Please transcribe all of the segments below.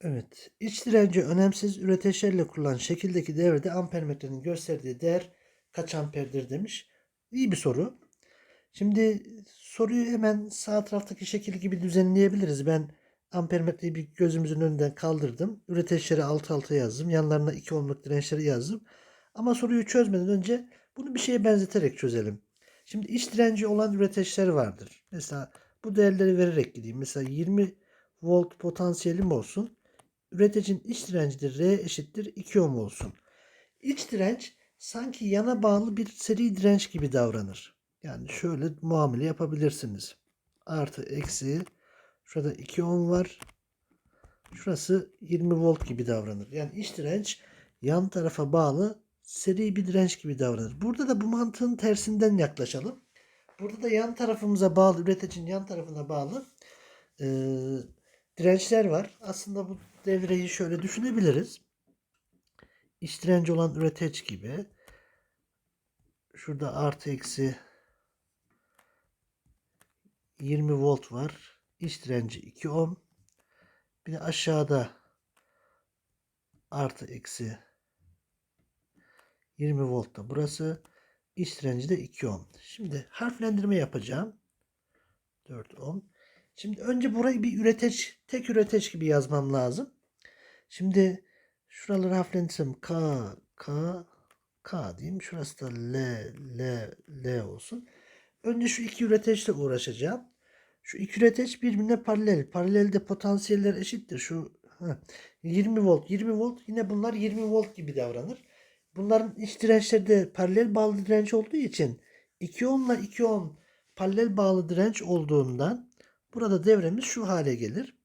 Evet. İç direnci önemsiz üreteçlerle kurulan şekildeki devrede ampermetrenin gösterdiği değer kaç amperdir demiş. İyi bir soru. Şimdi soruyu hemen sağ taraftaki şekil gibi düzenleyebiliriz. Ben ampermetreyi bir gözümüzün önünden kaldırdım. Üreteçleri alt alta yazdım. Yanlarına 2 ohmluk dirençleri yazdım. Ama soruyu çözmeden önce bunu bir şeye benzeterek çözelim. Şimdi iç direnci olan üreteçler vardır. Mesela bu değerleri vererek gideyim. Mesela 20 volt potansiyelim olsun. Üreticinin iç direnci de R eşittir 2 ohm olsun. İç direnç sanki yana bağlı bir seri direnç gibi davranır. Yani şöyle muamele yapabilirsiniz. Artı eksi şurada 2 ohm var. Şurası 20 volt gibi davranır. Yani iç direnç yan tarafa bağlı seri bir direnç gibi davranır. Burada da bu mantığın tersinden yaklaşalım. Burada da yan tarafımıza bağlı, üreticinin yan tarafına bağlı e, dirençler var. Aslında bu devreyi şöyle düşünebiliriz. İç direnci olan üreteç gibi. Şurada artı eksi 20 volt var. İç direnci 2 ohm. Bir de aşağıda artı eksi 20 volt da burası. İç direnci de 2 ohm. Şimdi harflendirme yapacağım. 4 ohm. Şimdi önce burayı bir üreteç, tek üreteç gibi yazmam lazım. Şimdi şuraları harflendirsem K, K, K diyeyim. Şurası da L, L, L olsun. Önce şu iki üreteçle uğraşacağım. Şu iki üreteç birbirine paralel. Paralelde potansiyeller eşittir. Şu heh, 20 volt, 20 volt. Yine bunlar 20 volt gibi davranır. Bunların iç dirençleri de paralel bağlı direnç olduğu için 2 ohm ile 2 ohm paralel bağlı direnç olduğundan burada devremiz şu hale gelir.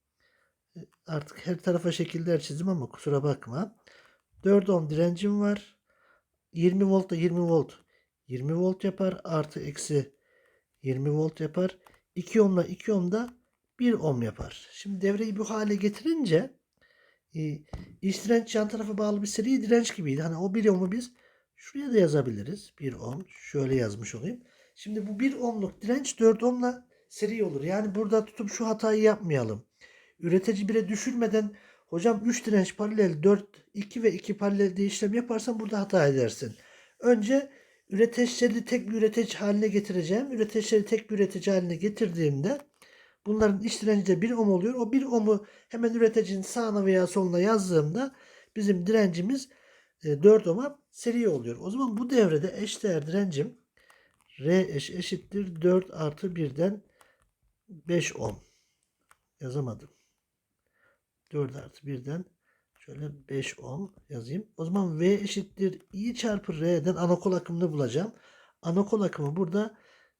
Artık her tarafa şekiller çizdim ama kusura bakma. 4 ohm direncim var. 20 volt da 20 volt 20 volt yapar. Artı eksi 20 volt yapar. 2 ohm ile 2 ohm da 1 ohm yapar. Şimdi devreyi bu hale getirince e, iç direnç yan tarafa bağlı bir seri direnç gibiydi. Hani o 1 ohm'u biz şuraya da yazabiliriz. 1 ohm. Şöyle yazmış olayım. Şimdi bu 1 ohmluk direnç 4 ohmla seri olur. Yani burada tutup şu hatayı yapmayalım. Üretici 1'e düşürmeden hocam 3 direnç paralel 4 2 ve 2 paralel diye işlem yaparsan burada hata edersin. Önce üreteçleri tek bir üretici haline getireceğim. Üreteçleri tek bir üretici haline getirdiğimde bunların iç direnci de 1 ohm oluyor. O 1 ohm'u hemen üreticinin sağına veya soluna yazdığımda bizim direncimiz 4 ohm'a seri oluyor. O zaman bu devrede eşdeğer direncim R eş eşittir 4 artı 1'den 5 ohm. Yazamadım. 4 artı 1'den şöyle 5 ohm yazayım. O zaman V eşittir I çarpı R'den anakol akımını bulacağım. Anakol akımı burada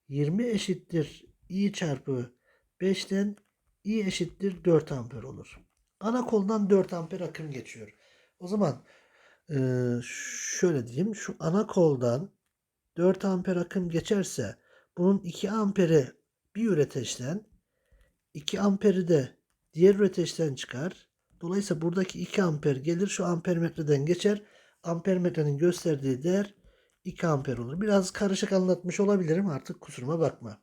20 eşittir I çarpı 5'ten I eşittir 4 amper olur. Anakoldan 4 amper akım geçiyor. O zaman e, şöyle diyeyim. Şu anakoldan 4 amper akım geçerse bunun 2 amperi bir üreteçten 2 amperi de diğer üreteçten çıkar. Dolayısıyla buradaki 2 amper gelir şu ampermetreden geçer. Ampermetrenin gösterdiği değer 2 amper olur. Biraz karışık anlatmış olabilirim artık kusuruma bakma.